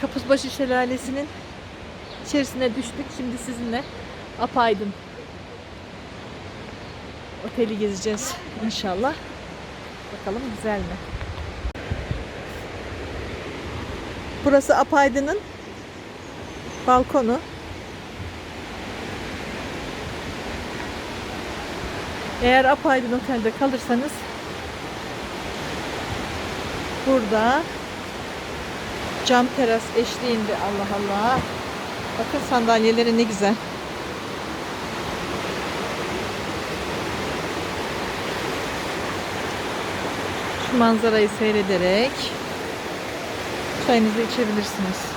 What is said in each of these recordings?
Kapuzbaşı Şelalesi'nin içerisine düştük. Şimdi sizinle apaydın. Oteli gezeceğiz inşallah. Bakalım güzel mi? Burası Apaydın'ın balkonu. Eğer Apaydın Otel'de kalırsanız burada cam teras eşliğinde Allah Allah. Bakın sandalyeleri ne güzel. Şu manzarayı seyrederek çayınızı içebilirsiniz.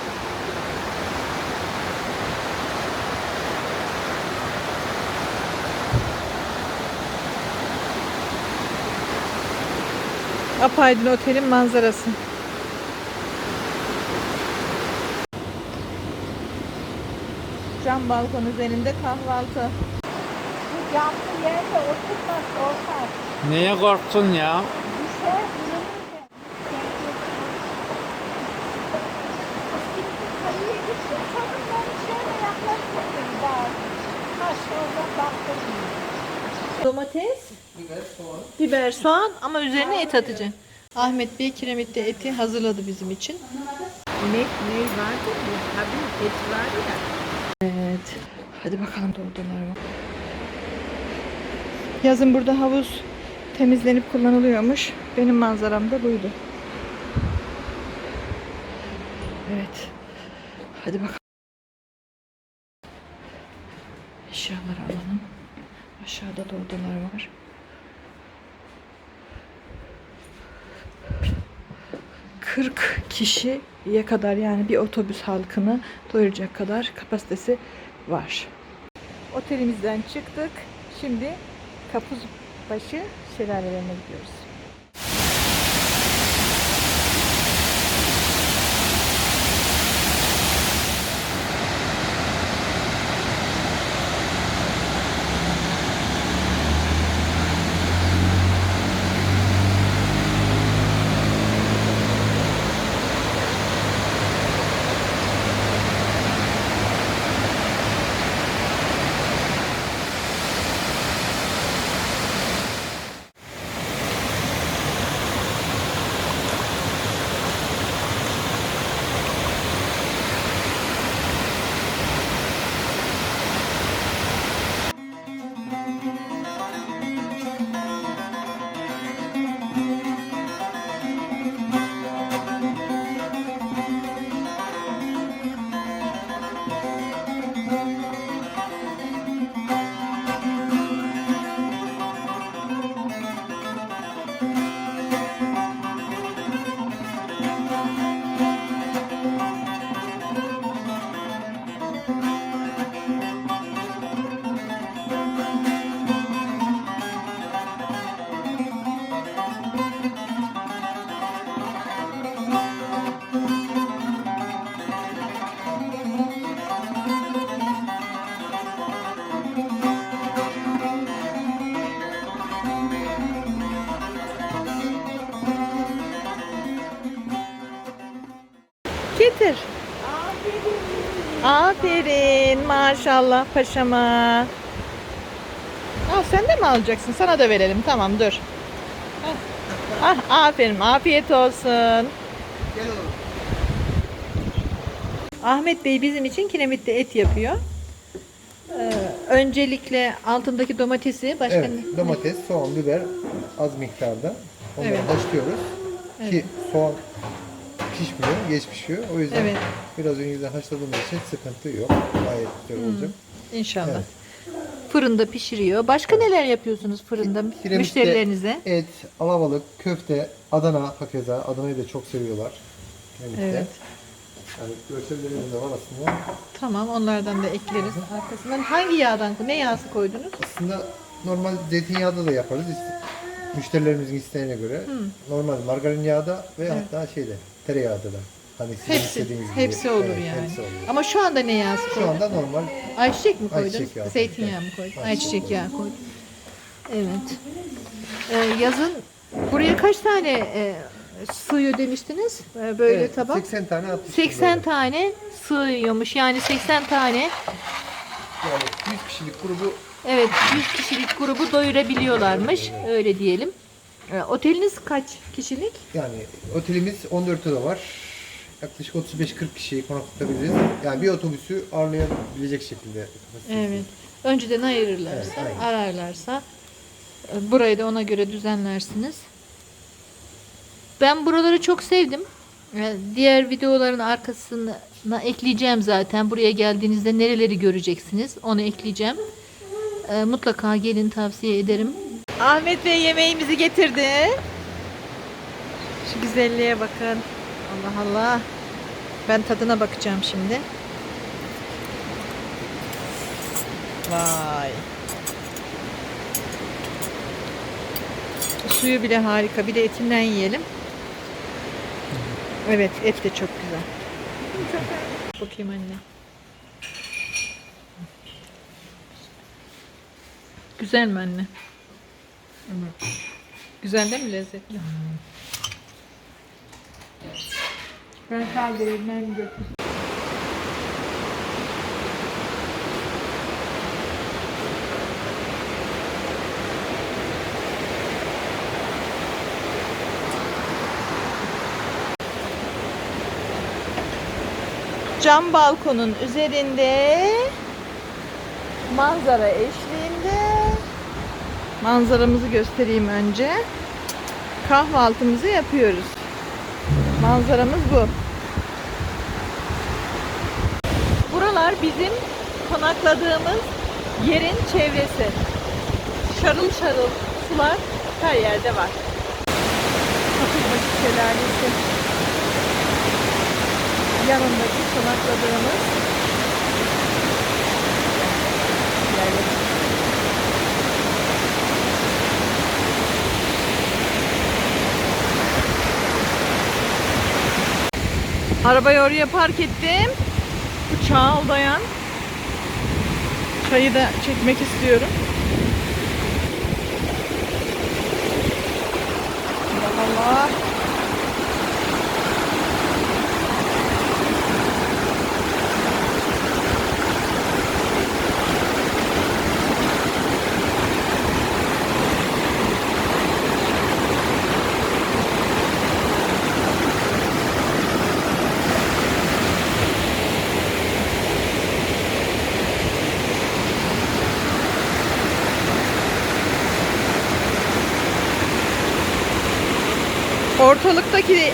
Apaydın Otel'in manzarası. Cam balkon üzerinde kahvaltı. Bu camlı yerde oturmak korkar. Neye korktun ya? Düşer, vurulur. Kayıya gittim, çadırdan şöyle yaklaşmadım daha. Taş oradan baktım. Domates, biber, soğan ama üzerine et atacaksın. Ahmet Bey kiremitte eti hazırladı bizim için. Ne, ne vardı mı? Tabii et var ya. Hadi bakalım doldular mı? Yazın burada havuz temizlenip kullanılıyormuş. Benim manzaram da buydu. Evet. Hadi bakalım. Eşyaları alalım. Aşağıda doldular var. ...40 kişiye kadar yani bir otobüs halkını doyuracak kadar kapasitesi var. Otelimizden çıktık. Şimdi Kapuzbaşı şelalelerine gidiyoruz. Maşallah paşama. Al sen de mi alacaksın? Sana da verelim. Tamam dur. Ah, ah aferin. Afiyet olsun. Ahmet Bey bizim için kiremitte et yapıyor. Ee, öncelikle altındaki domatesi başka Evet, ne- domates, soğan, biber az miktarda. Onları Evet. haşlıyoruz. Ki soğan pişmiyor, geç pişiyor. O yüzden Evet. biraz önceden haşladığımız için sıkıntı yok. Gayet güzel olacak. İnşallah. Evet. Fırında pişiriyor. Başka neler yapıyorsunuz fırında Kiremitte müşterilerinize? Et, alabalık, köfte, Adana hakeza. Adana'yı da çok seviyorlar. Kiremitte. Evet. Yani görsellerimiz de var aslında. Tamam onlardan da ekleriz arkasından. Hangi yağdan ne yağsı koydunuz? Aslında normal zeytinyağda da yaparız. İste- Müşterilerimizin isteğine göre. Normal margarin yağda ve hatta şeyde tereyağda da. Hani sizin Hepsi istediğiniz gibi. hepsi olur Evet, yani. Hepsi oluyor. Ama şu anda ne yağsı Şu koydun? anda normal Ayçiçek mi koydun? Ayçiçek yağı Zeytinyağı mı koydun? Ayçiçek Ayçiçek yağı koydun. Evet. Ee, yazın buraya kaç tane e, sığıyor demiştiniz. Ee, Böyle Evet, tabak. 80 tane atmıştım 80 böyle. tane sığıyormuş. Yani 80 tane Yani 100 kişilik grubu evet 100 kişilik grubu doyurabiliyorlarmış. Öyle diyelim. Ee, Oteliniz kaç kişilik? yani otelimiz 14 oda var. Yaklaşık 35-40 kişiyi konaklatabiliriz. Yani bir otobüsü ağırlayabilecek şekilde. Evet. Önceden ayırırlarsa, Evet, aynen. ararlarsa e, burayı da ona göre düzenlersiniz. Ben buraları çok sevdim. E, Diğer videoların arkasına ekleyeceğim zaten. Buraya geldiğinizde nereleri göreceksiniz onu ekleyeceğim. E, Mutlaka gelin tavsiye ederim. Ahmet Bey yemeğimizi getirdi. Şu güzelliğe bakın. Allah Allah. Ben tadına bakacağım şimdi. Vay. Suyu bile harika. Bir de etinden yiyelim. Evet, et de çok güzel. Bakayım anne. Güzel mi anne? Güzel değil mi lezzetli? Ben kaldırayım, ben götüreyim. Cam balkonun üzerinde manzara eşliğinde manzaramızı göstereyim önce. Kahvaltımızı yapıyoruz. Manzaramız bu. Buralar bizim konakladığımız yerin çevresi. Şarıl şarıl sular her yerde var. Kapılbaşı Şelalesi yanındaki konakladığımız Arabayı oraya park ettim. Bu Çağıldayan. Çayı da çekmek istiyorum. Allah. Ortalıktaki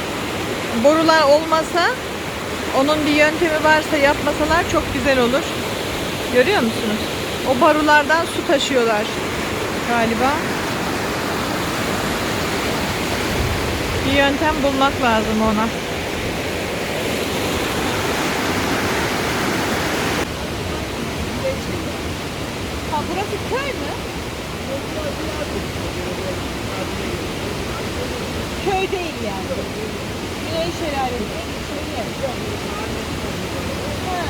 borular olmasa onun bir yöntemi varsa yapmasalar çok güzel olur. Görüyor musunuz? O borulardan su taşıyorlar galiba. Bir yöntem bulmak lazım ona. Ha burası köy mü? Köy değil yani. Güney Şelalesi. Ha.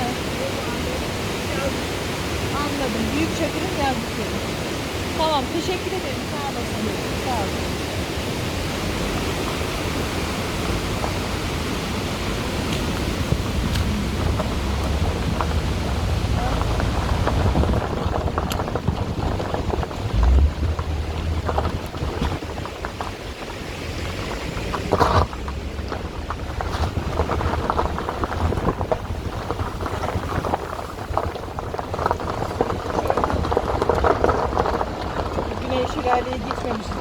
Anladım. Büyük Çakır'ın yazdıkları. Tamam. Teşekkür ederim. Sağ olasın. Sağ olun. Güney Şelale'ye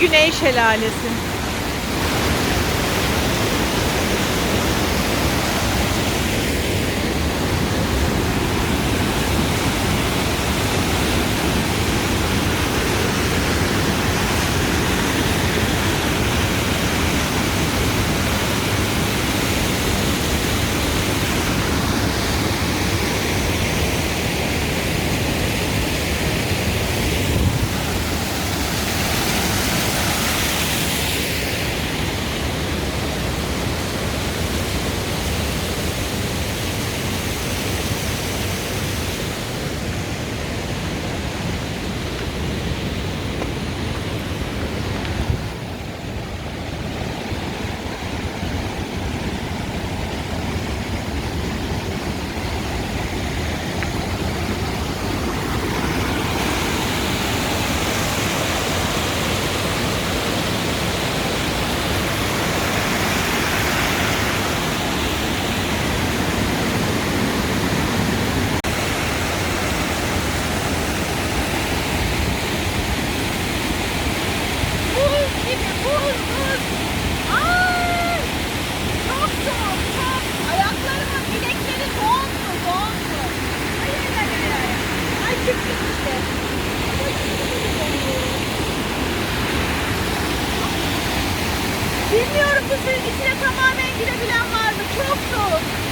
Güney Şelalesi. Buz. Ay! Çok çok. Ayaklarımın bilekleri dondu dondu. Ay ay ay ay ay. Bilmiyorum bu suyun içine tamamen girebilen var mı? Çok soğuk.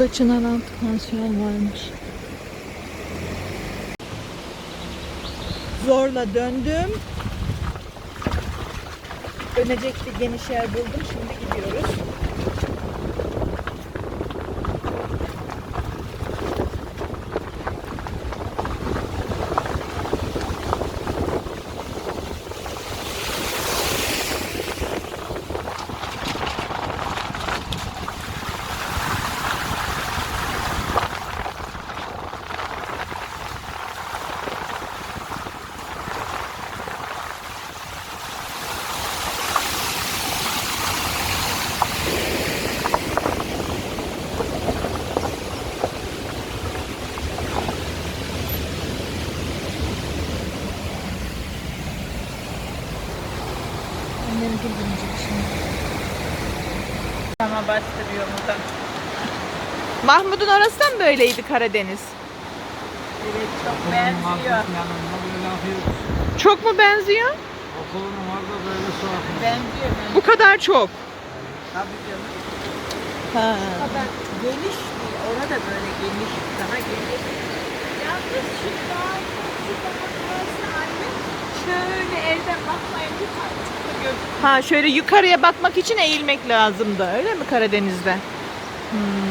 Şurada Çınaraltı pansiyon varmış. Zorla döndüm. Dönecek bir geniş yer buldum. Şimdi gidiyoruz. Annem güldürecek şimdi. Ama bastırıyor burada. Mahmut'un orası da mı böyleydi Karadeniz? Evet çok benziyor. Çok mu benziyor? Okulun orada böyle su akıyor. Benziyor. Bu kadar çok. Tabii canım. Ha. Kadar geniş değil. Orada böyle geniş, daha geniş. Yalnız şu daha şu daha burası anne. Şöyle evden bakmayın yukarı çıkıyor. Ha şöyle yukarıya bakmak için eğilmek lazımdı. Öyle mi Karadeniz'de? Hmm.